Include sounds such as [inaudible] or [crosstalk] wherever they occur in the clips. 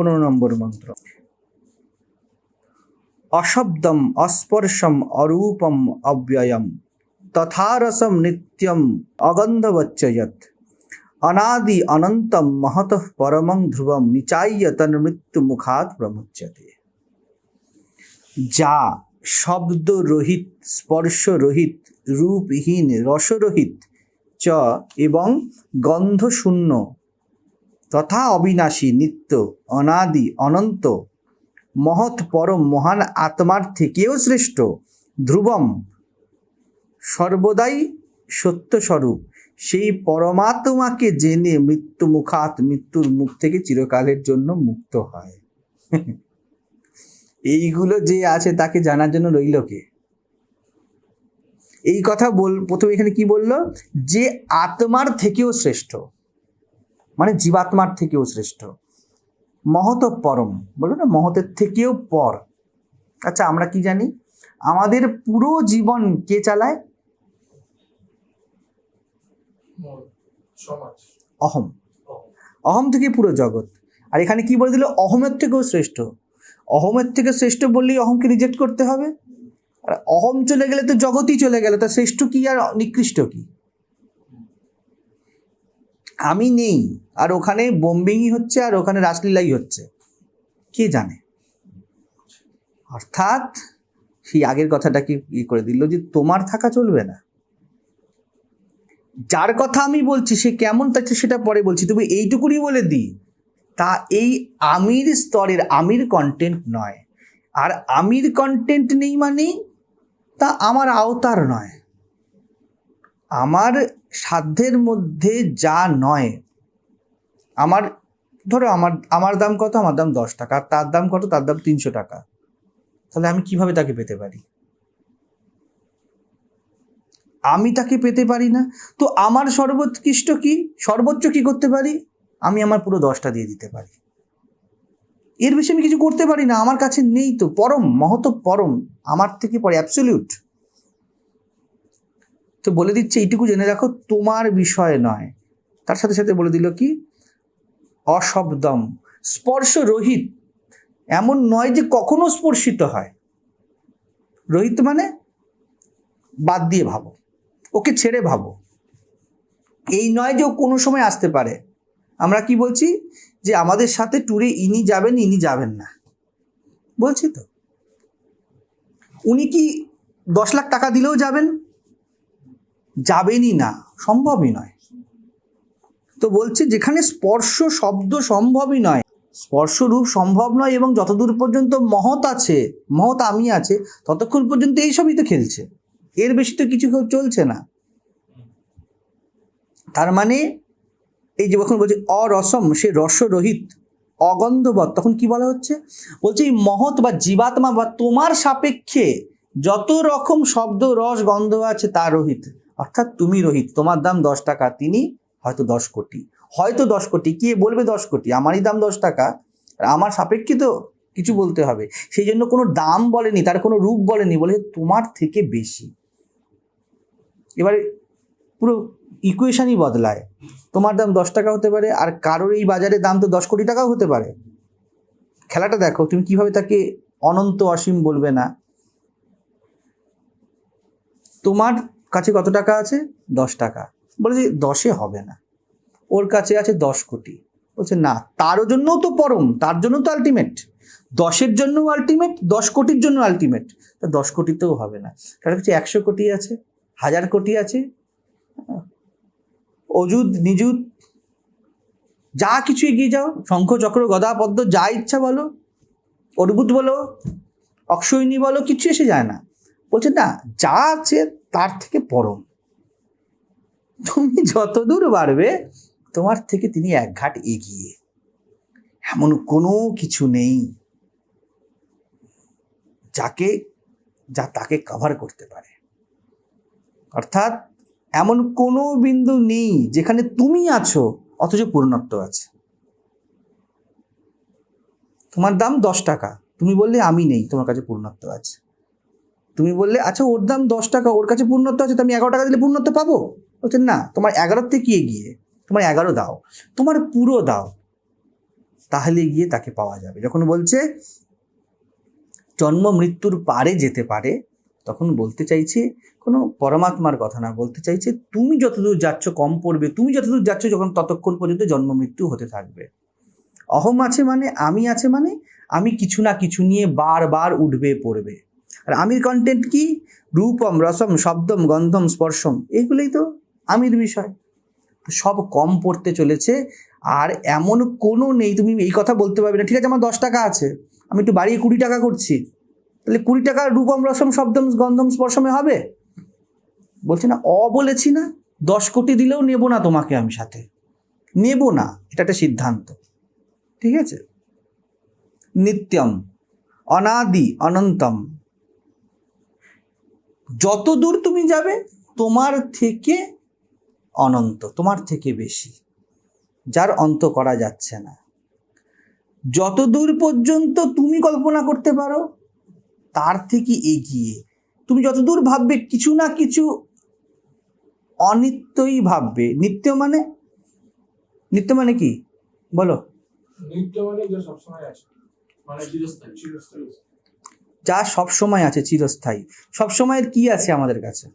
পনেরো নম্বর মন্ত্র। অশব্দম অস্পর্শম অরূপম অব্যয়ম, তথারসম নিত্যম অগন্ধবচ্চয়ত অনাদি অনন্তম মহত পরমং ধ্রুবম নিচাইয় তন্মৃত্যু মুখাত প্রমুচ্যতে যা শব্দরহিত, স্পর্শরহিত, রূপহীন, রসরহিত চ এবং গন্ধশূন্য তথা অবিনাশী নিত্য, অনাদি, অনন্ত, মহৎ, পরম, মহান আত্মার থেকেও শ্রেষ্ঠ। ধ্রুবম, সর্বদাই সত্যস্বরূপ। সেই পরমাত্মাকে জেনে মৃত্যু মুখাত মৃত্যুর মুখ থেকে চিরকালের জন্য মুক্ত হয়। [laughs] এইগুলো যে আছে তাকে জানার জন্য রইল কে? এই কথা বল, প্রথমে এখানে কি বলল? যে আত্মার থেকেও শ্রেষ্ঠ। মানে জীবাত্মার থেকেও শ্রেষ্ঠ। মহত পরম বলল না মহতের থেকেও পর। আচ্ছা আমরা কি জানি? আমাদের পুরো জীবন কে চালায়? অহম। অহম। থেকে পুরো জগৎ। আর এখানে কি বলে দিল? অহমের থেকেও শ্রেষ্ঠ। অহমের থেকে শ্রেষ্ঠ বললেই অহমকে রিজেক্ট করতে হবে। আর অহম চলে গেলে তো জগতই চলে গেল তা শ্রেষ্ঠ কি আর নিকৃষ্ট কি? আমি নেই, আর ওখানে বোম্বিংই হচ্ছে, আর ওখানে রাসলীলাই হচ্ছে। কে জানে? অর্থাৎ সেই আগের কথাটাকে ই করে দিল যে তোমার থাকা চলবে না। যার কথা আমি বলছি, সে কেমন তাকে সেটা পরে বলছি, তবে এইটুকুনি বলে দিই, তা এই আমির স্তরের আমির কন্টেন্ট নয়। আর আমির কন্টেন্ট নেই মানেই তা আমার আওতার নয়। আমার সাধ্যের মধ্যে যা নয়, আমার, ধরো আমার আমার দাম কত? আমার দাম দশ টাকা। আর তার দাম কত? তার দাম তিনশো টাকা। তাহলে আমি কীভাবে তাকে পেতে পারি? আমি তাকে পেতে পারি না। তো আমার সর্বোৎকৃষ্ট কি? সর্বোচ্চ কি করতে পারি? আমি আমার পুরো দশটা দিয়ে দিতে পারি। এর বেশি আমি কিছু করতে পারি না। আমার কাছে নেই তো। পরম মহত পরম। আমার থেকে পরে অ্যাবসলিউট তো বলে দিচ্ছে, এইটুকু জেনে রাখো, তোমার বিষয় নয়। তার সাথে সাথে বলে দিল কি? অশব্দম স্পর্শ রহিত এমন নয় যে কখনো স্পর্শিত হয়। রহিত মানে বাদ দিয়ে ভাবো, ওকে ছেড়ে ভাবো। এই নয় যে ও কোনো সময় আসতে পারে। আমরা কি বলছি? যে আমাদের সাথে ট্যুরে ইনি যাবেন ইনি যাবেন না। বলছি তো। উনি কি দশ লাখ টাকা দিলেও যাবেন? যাবেনই না, সম্ভবই নয়। তো বলছে যেখানে স্পর্শ শব্দ সম্ভবই নয়, স্পর্শ রূপ সম্ভব নয় এবং যতদূর পর্যন্ত মহৎ আছে, মহৎ আমি আছে, ততক্ষণ পর্যন্ত এইসবই তো খেলছে। এর বেশি তো কিছু চলছে না। তার মানে এই যে যখন বলছে অরসম, সে রসরহিত, অগন্ধবৎ, তখন কি বলা হচ্ছে? বলছে এই মহৎ বা জীবাত্মা বা তোমার সাপেক্ষে যত রকম শব্দ, রস, গন্ধ আছে, তা রহিত। অর্থাৎ তুমি রোহিত, তোমার দাম দশ টাকা, তিনি হয়তো দশ কোটি। হয়তো দশ কোটি, কে বলবে দশ কোটি? আমারই দাম দশ টাকা। আর আমার সাপেক্ষে তো কিছু বলতে হবে। সেই জন্য কোনো দাম বলেনি, তার কোনো রূপ বলেনি বলে তোমার থেকে বেশি। এবারে পুরো ইকুয়েশনই বদলায়। তোমার দাম দশ টাকা হতে পারে, আর কারোর এই বাজারে দাম তো দশ কোটি টাকাও হতে পারে। খেলাটা দেখো, তুমি কীভাবে তাকে অনন্ত অসীম বলবে না। তোমার কাছে কত টাকা আছে? দশ টাকা। বলে যে দশে হবে না। ওর কাছে আছে দশ কোটি। বলছে, না, তারও জন্যও তো পরম। তার জন্য তো আলটিমেট দশের জন্য আলটিমেট দশ কোটির জন্য আলটিমেট তা দশ কোটিতেও হবে না। কারণ কাছে একশো কোটি আছে, হাজার কোটি আছে অজুদ নিজুদ যা কিছু এগিয়ে যাও, শঙ্খ, চক্র, গদা, পদ্ম, যা ইচ্ছা বলো অদ্ভুত বলো, অক্ষয়নী বলো, কিছু এসে যায় না। বলছে, না, যা আছে তার থেকে পরম। তুমি যত দূর বাড়বে, তোমার থেকে তিনি এক ঘাট এগিয়ে। এমন কোনো কিছু নেই যাকে, যা তাকে কভার করতে পারে। অর্থাৎ এমন কোনো বিন্দু নেই যেখানে তুমি আছো, অথচ পূর্ণত্ব আছে। তোমার দাম দশ টাকা। তুমি বললে, আমি নেই, তোমার কাছে পূর্ণত্ব আছে। তুমি বললে আচ্ছা ওর দাম দশ টাকা, ওর কাছে পূর্ণত্ব আছে, তো আমি এগারো টাকা দিলে পূর্ণত্ব পাবো? বলছেন না, তোমার এগারোর থেকে এগিয়ে, তোমার এগারো দাও, তোমার পুরো দাও, তাহলে গিয়ে তাকে পাওয়া যাবে। যখন বলছে, জন্ম মৃত্যুর পারে যেতে পারে, তখন বলতে চাইছে, কোনো পরমাত্মার কথা না, বলতে চাইছে, তুমি যতদূর যাচ্ছ, কম পড়বে, তুমি যতদূর যাচ্ছ, যখন ততক্ষণ পর্যন্ত জন্ম মৃত্যু হতে থাকবে। অহম আছে মানে আমি আছে মানে আমি কিছু না কিছু নিয়ে বারবার উঠবে, পড়বে। আর আমির কন্টেন্ট কি? রূপম, রসম, শব্দম, গন্ধম, স্পর্শম, এগুলোই তো আমির বিষয়। সব কম পড়তে চলেছে, আর এমন কোনো নেই, তুমি এই কথা বলতে পারবে না। ঠিক আছে, আমার দশ টাকা আছে, আমি একটু বাড়িয়ে কুড়ি টাকা করছি। তাহলে কুড়ি টাকা রূপম, রসম, শব্দম, গন্ধম, স্পর্শমে হবে? বলছে না, অ বলেছি না, দশ কোটি দিলেও নেব না তোমাকে আমি সাথে। নেব না, এটা একটা সিদ্ধান্ত। ঠিক আছে? নিত্যম, অনাদি, অনন্তম। যত দূর তুমি যাবে, তোমার থেকে অনন্ত, তোমার থেকে বেশি। যার অন্ত করা যাচ্ছে না। যত দূর পর্যন্ত তুমি কল্পনা করতে পারো, তার থেকে এগিয়ে। তুমি যতদূর ভাববে, কিছু না কিছু অনিত্যই ভাববে। নিত্য মানে? নিত্য মানে কি? বলো। নিত্য মানে সবসময় আছে। মানে চিরস্থায়ী। চিরস্থায়ী। যা সব সময় আছে, চিরস্থায়ী। সব সময়ের কি আছে আমাদের কাছে?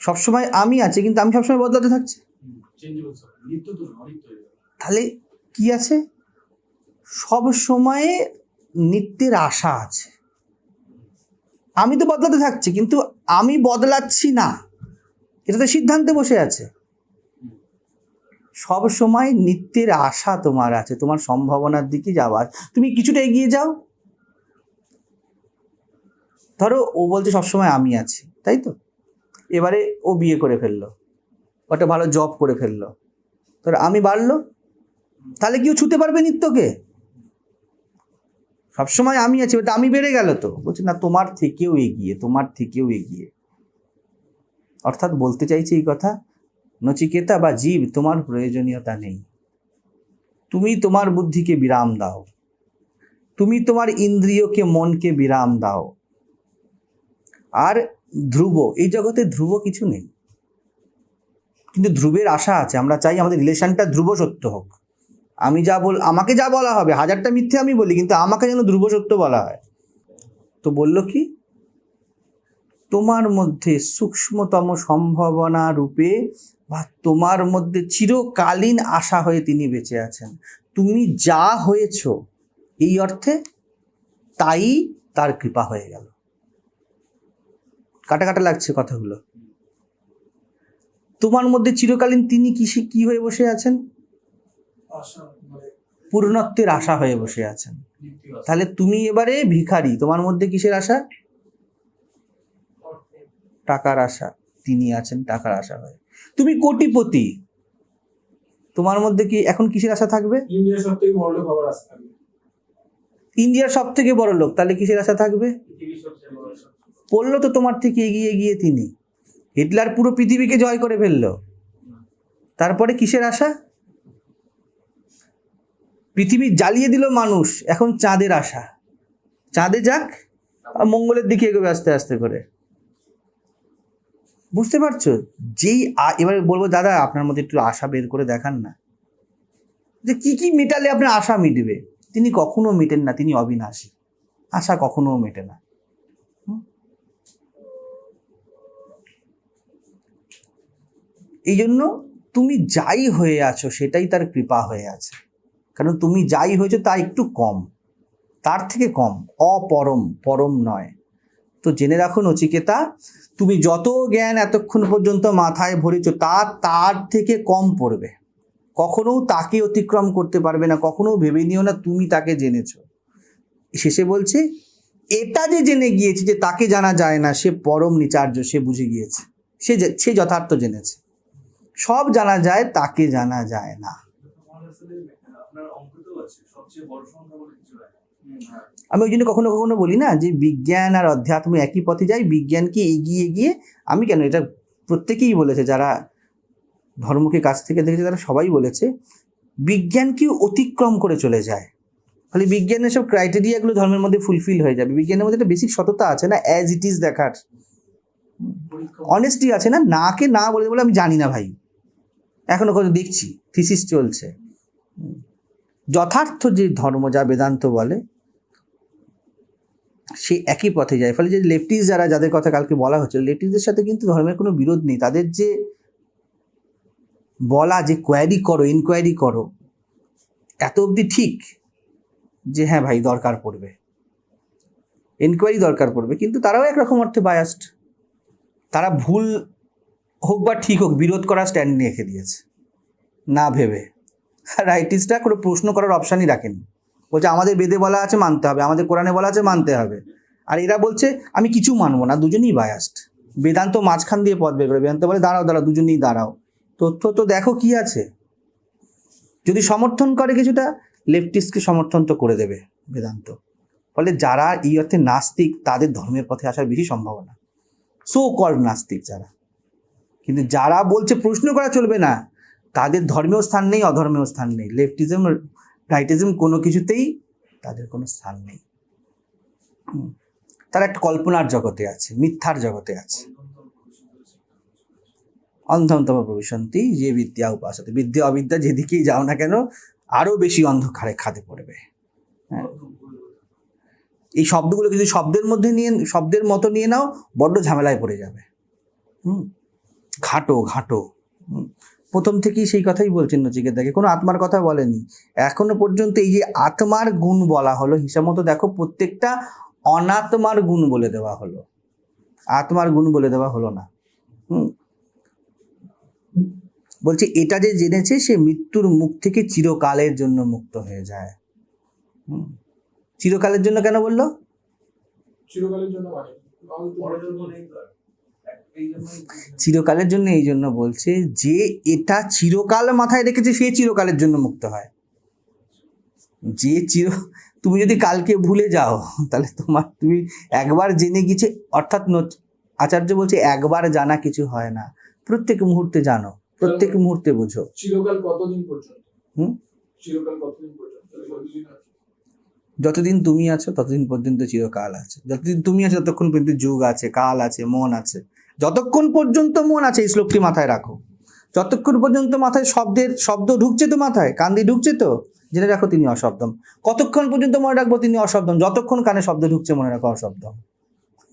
সব সময় আমি আছে, কিন্তু আমি সবসময় বদলাতে থাকছি। তাহলে কি আছে? সব সময়ে নিত্যের আশা আছে। আমি তো বদলাতে থাকছি, কিন্তু আমি বদলাচ্ছি না। এটা তো সিদ্ধান্তে বসে আছে। সব সময় নিত্যের আশা তোমার আছে, তোমার সম্ভাবনার দিকে যাওয়ার। তুমি কিছুটা এগিয়ে যাও। ধরো ও বলছে সবসময় আমি আছি। তাই তো? এবারে ও বিয়ে করে ফেলল। একটা ভালো জব করে ফেলল। ধরো আমি বাড়লো, তাহলে কেউ ছুতে পারবে নিত্যকে? সবসময় আমি আছি ওটা আমি বেড়ে গেল তো। বলছে, না, তোমার থেকেও এগিয়ে, তোমার থেকেও এগিয়ে। অর্থাৎ বলতে চাইছি এই কথা নচিকেতা বা জীব তোমার প্রয়োজনীয়তা নেই। তুমি তোমার বুদ্ধিকে বিরাম দাও। তুমি তোমার ইন্দ্রিয়কে মনকে বিরাম দাও। আর ধ্রুব, এই জগতে ধ্রুব কিছু নেই। কিন্তু ধ্রুবের আশা আছে, আমরা চাই আমাদের রিলেশনটা ধ্রুব সত্য হোক। আমি যা বল, আমাকে যা বলা হবে, হাজারটা মিথ্যে আমি বলি, কিন্তু আমাকে যেন ধ্রুব সত্য বলা হয়। তো বলল কি? তোমার মধ্যে সূক্ষ্মতম সম্ভাবনা রূপে বা তোমার মধ্যে চিরকালীন আশা হয়ে তিনি বেঁচে আছেন। তুমি যা হয়েছ এই অর্থে তাই তার কৃপা হয়ে গেল। কাটা কাটা লাগছে কথাগুলো। তোমার মধ্যে চিরকালীন তিনি কিসে কি হয়ে বসে আছেন? পূর্ণত্বের আশা হয়ে বসে আছেন। তাহলে তুমি এবারে ভিখারি, তোমার মধ্যে কিসের আশা? টাকার আশা। তিনি আছেন টাকার আশা হয়ে। তুমি কোটিপতি। তোমার মধ্যে কি এখন কিসের আশা থাকবে? ইন্ডিয়ার সব থেকে বড় লোক হবার আশা থাকবে। ইন্ডিয়ার সব থেকে বড় লোক তাহলে কিসের আশা থাকবে। পড়ল তো তোমার থেকে এগিয়ে গিয়ে তিনি। হিটলার পুরো পৃথিবীকে জয় করে ফেলল। তারপরে কিসের আশা? পৃথিবী জ্বালিয়ে দিল মানুষ এখন চাঁদের আশা। চাঁদে যাক মঙ্গলের দিকে এগোবে আস্তে আস্তে করে। বুঝতে পারছ? যেই এবারে বলব, দাদা, আপনার মধ্যে একটু আশা বের করে দেখান না। যে কি কি মেটালে আপনার আশা মিটবে? তিনি কখনো মেটেন না, তিনি অবিনাশী। আশা কখনো মেটে না। এই জন্য তুমি যাই হয়ে আছো, সেটাই তার কৃপা হয়ে আছে। কারণ তুমি যাই হয়েছো তা একটু কম। তার থেকে কম, অপরম, পরম নয়। তো জেনে রাখো নচিকেতা, তুমি যত জ্ঞান এতক্ষণ পর্যন্ত মাথায় ভরেছ, তা তার থেকে কম পড়বে। কখনো তাকে অতিক্রম করতে পারবে না, কখনো ভেবে নিও না তুমি তাকে জেনেছো। শেষে বলছে, এটা যে জেনে গিয়েছে যে তাকে জানা যায় না, সে পরম নিচার্য, সে বুঝে গিয়েছে। সে সে যথার্থ জেনেছে। সব জানা যায়, তাকে জানা যায় না। আমি ওই জন্য কখনো কখনো বলি না যে বিজ্ঞান আর অধ্যাত্ম একই পথে যায়, বিজ্ঞানকে এগিয়ে গিয়ে আমি কেন, এটা প্রত্যেকেই বলেছে, যারা ধর্মকে কাছ থেকে দেখেছে তারা সবাই বলেছে, বিজ্ঞানকে অতিক্রম করে চলে যায়। ফলে বিজ্ঞানের সব ক্রাইটেরিয়াগুলো ধর্মের মধ্যে ফুলফিল হয়ে যাবে। বিজ্ঞানের মধ্যে একটা বেসিক সততা আছে না অ্যাজ ইট ইজ দেখার। অনেস্টি আছে না, নাকে না বলে বলে আমি জানি না ভাই। এখনও কত দেখছি থিসিস চলছে। যথার্থ যে ধর্ম যা বেদান্ত বলে সে একই পথে যায়। ফলে যে লেফটিস যারা, যাদের কথা কালকে বলা হচ্ছে লেফটিসদের সাথে কিন্তু ধর্মের কোনো বিরোধ নেই। তাদের যে বলা, যে কোয়ারি করো ইনকোয়ারি করো, এত অবধি ঠিক যে হ্যাঁ ভাই, দরকার পড়বে। এনকোয়ারি দরকার পড়বে। কিন্তু তারাও একরকম অর্থে বায়াস্ট তারা ভুল হোক বা ঠিক হোক, বিরোধ করার স্ট্যান্ড নিয়ে রেখে দিয়েছে। না ভেবে। রাইটিস্টরা কোনো প্রশ্ন করার অপশানই রাখেনি। বলছে, আমাদের বেদে বলা আছে, মানতে হবে। আমাদের কোরআনে বলা আছে, মানতে হবে। আর এরা বলছে, আমি কিছু মানবো না, দুজনেই বায়াস্ট বেদান্ত মাঝখান দিয়ে পথ বের করে, বেদান্ত বলে, দাঁড়াও দাঁড়াও, দুজনেই দাঁড়াও। তথ্য তো দেখো কি আছে। যদি সমর্থন করে কিছুটা লেফটিস্টকে সমর্থন তো করে দেবে বেদান্ত। ফলে যারা এই অর্থে নাস্তিক, তাদের ধর্মের পথে আসার বেশি সম্ভাবনা। সো কল নাস্তিক যারা। কিন্তু যারা বলছে, প্রশ্ন করা চলবে না, তাদের ধর্মীয় স্থান নেই, অধর্মীয় স্থান নেই। লেফটিজম রাইটিজম কোনো কিছুতেই তাদের কোনো স্থান নেই। তারা একটা কল্পনার জগতে আছে, মিথ্যার জগতে আছে। অন্ধমতম প্রবিশন্তি, যে বিদ্যা উপাসতে। বিদ্যা অবিদ্যা যেদিকেই যাও না কেন আরও বেশি অন্ধকারে খাদে পড়বে। হ্যাঁ। এই শব্দগুলো যদি শব্দের মধ্যে নিয়ে, শব্দের মতো নিয়ে নাও, বড্ড ঝামেলায় পড়ে যাবে। হুম। ঘাটো ঘাটো। প্রথম থেকেই সেই কথাই বলছেন নচিকেতাকে কোনো আত্মার কথা বলেনি এখনও পর্যন্ত এই যে আত্মার গুণ বলা হলো, হিসাব মতো দেখো প্রত্যেকটা অনাত্মার গুণ বলে দেওয়া হলো। আত্মার গুণ বলে দেওয়া হলো না। হুম। বলছে, এটা যে জেনেছে, সে মৃত্যুর মুখ থেকে চিরকালের জন্য মুক্ত হয়ে যায়। হুম। চিরকালের জন্য কেন বলল? চিরকালের জন্য মানে চিরকালের জন্য এই জন্য বলছে যে এটা চিরকাল মাথায় রেখেছে সে চিরকালের জন্য মুক্ত হয়। যে চির তুমি যদি কালকে ভুলে যাও তাহলে তোমার তুমি একবার জেনে গেছে অর্থাৎ আচার্য বলছে একবার জানা কিছু হয় না। প্রত্যেক মুহূর্তে জানো প্রত্যেক মুহূর্তে বুঝো। চিরকাল কতদিন পর্যন্ত? হুম? চিরকাল কতদিন পর্যন্ত? যতদিন তুমি আছো ততদিন পর্যন্ত চিরকাল আছে। যতদিন তুমি আছো ততক্ষণ পর্যন্ত যুগ আছে কাল আছে মন আছে। যতক্ষণ পর্যন্ত মন আছে এই শ্লোকটি মাথায় রাখো। যতক্ষণ পর্যন্ত মাথায় শব্দের, শব্দ ঢুকছে তো মাথায়, কান দিয়ে ঢুকছে তো, জেনে রাখো তিনি অশব্দম। কতক্ষণ পর্যন্ত মনে রাখব তিনি অশব্দম? যতক্ষণ কানে শব্দ ঢুকছে মনে রাখো অশব্দম।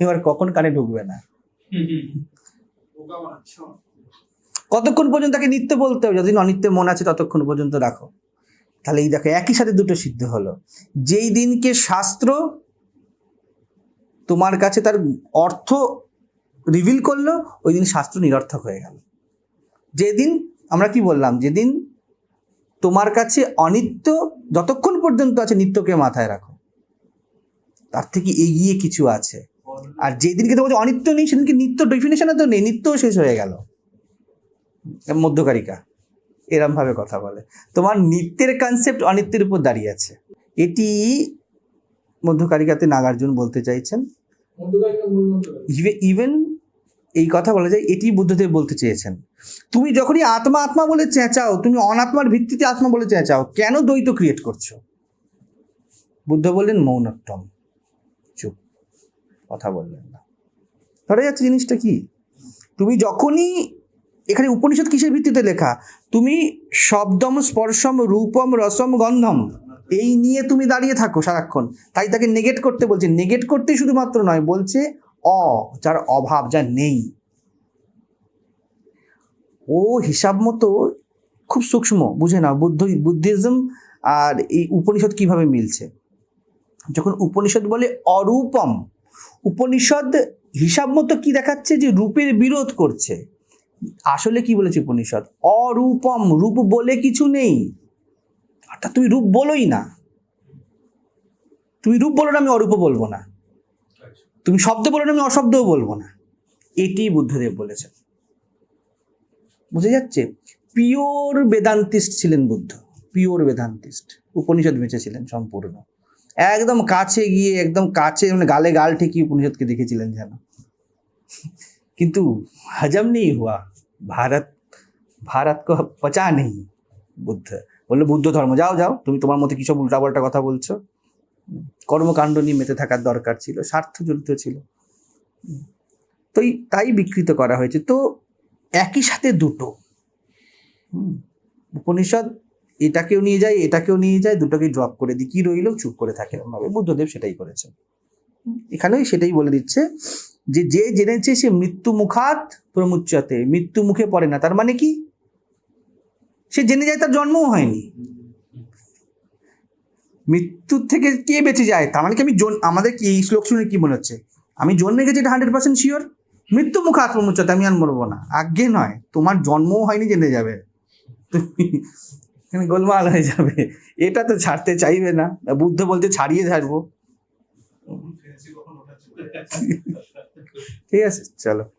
এবার কখন কানে ঢুকবে না? কতক্ষণ পর্যন্ত তাকে নিত্য বলতে হবে? যতদিন অনিত্যে মন আছে ততক্ষণ পর্যন্ত রাখো। তাহলে এই দেখো, একই সাথে দুটো সিদ্ধ হলো। যেই দিনকে শাস্ত্র তোমার কাছে তার অর্থ রিভিল করল ওই দিন শাস্ত্র নিরর্থক হয়ে গেল। যেদিন আমরা কি বললাম? যেদিন তোমার কাছে অনিত্য যতক্ষণ পর্যন্ত আছে নিত্যকে মাথায় রাখো। তার থেকে এগিয়ে কিছু আছে। আর যেদিনকে তোমার অনিত্য নেই সেদিনকে নিত্য ডেফিনেশনে তো নেই নিত্যও শেষ হয়ে গেল। মধ্যকারিকা এরম ভাবে কথা বলে। তোমার নিত্যের কনসেপ্ট অনিত্যের উপর দাঁড়িয়ে আছে। এটি মধ্যকারিকাতে নাগার্জুন বলতে চাইছেন। ইভেন এই কথা বলা যায়, এটি বুদ্ধদেব বলতে চেয়েছেন। তুমি যখনই আত্মা আত্মা বলে চেঁচাও, তুমি অনাত্মার ভিত্তিতে আত্মা বলে চেঁচাও, কেন দ্বৈত ক্রিয়েট করছ? বুদ্ধ বললেন মৌনত্তম চুপ। কথা বললেন না। ধরা যাচ্ছে জিনিসটা কি? তুমি যখনই এখানে উপনিষদ কিসের ভিত্তিতে লেখা? তুমি শব্দম, স্পর্শম, রূপম, রসম, গন্ধম, এই নিয়ে তুমি দাঁড়িয়ে থাকো সারাক্ষণ। তাই তাকে নেগেট করতে বলছে। নেগেট করতে শুধুমাত্র নয়, বলছে অ, যার অভাব যা নেই। ও হিসাব মতো খুব সূক্ষ্ম, বুঝে না বুদ্ধ, বুদ্ধিজম আর এই উপনিষদ কীভাবে মিলছে? যখন উপনিষদ বলে অরূপম, উপনিষদ হিসাব মতো কি দেখাচ্ছে যে রূপের বিরোধ করছে? আসলে কি বলেছে উপনিষদ? অরূপম, রূপ বলে কিছু নেই। অর্থাৎ তুমি রূপ বলোই না। তুমি রূপ বলো না, আমি অরূপ বলব না। তুমি শব্দ বলো না, আমি অশব্দও বলব না। এটি বুদ্ধদেব বলেছেন। বুঝে যাচ্ছে? পিওর বেদান্তিস্ট ছিলেন বুদ্ধ। Pure Vedantist. উপনিষদ বেঁচেছিলেন সম্পূর্ণ। একদম কাছে গিয়ে, একদম কাছে মানে গালে গাল ঠেকিয়ে উপনিষদকে দেখেছিলেন যেন। কিন্তু হজম নেই হুয়া। ভারত ভারত পচা নেই বুদ্ধ। বলল, বুদ্ধ ধর্ম, যাও যাও। তুমি তোমার মতো কিসব উল্টাপাল্টা কথা বলছো। কর্মকাণ্ড নিয়ে মেতে থাকার দরকার ছিল স্বার্থ জড়িত ছিল। তো তাই বিকৃত করা হয়েছে। তো একই সাথে দুটো। উপনিষদ, এটাকেও নিয়ে যায়, এটাকেও নিয়ে যায়, দুটোকে ড্রপ করে দিই। কি রইলেও চুপ করে থাকে এরকমভাবে বুদ্ধদেব সেটাই করেছেন। হুম। এখানেও সেটাই বলে দিচ্ছে যে যে জেনেছে সে মৃত্যু মুখাত প্রমুচ্যতে মৃত্যু মুখে পড়ে না। তার মানে কি? সে জেনে যায় তার জন্মও হয়নি। মৃত্যুর থেকে কে বেঁচে যায়? তার মানে কি আমি জন- আমাদের কি এই শ্লোক শুনে কি মনে হচ্ছে? আমি জন্মে গেছি এটা হান্ড্রেড পার্সেন্ট শিওর মৃত্যু মুখ আত্মমুচ্চতে আমি আর মরবো না। আজ্ঞে নয় তোমার জন্মও হয়নি জেনে যাবে। তুমি এখানে [laughs] গোলমাল হয়ে যাবে। এটা তো ছাড়তে চাইবে না। বুদ্ধ বলতে ছাড়িয়ে ছাড়বো। [laughs] ঠিক আছে চলো।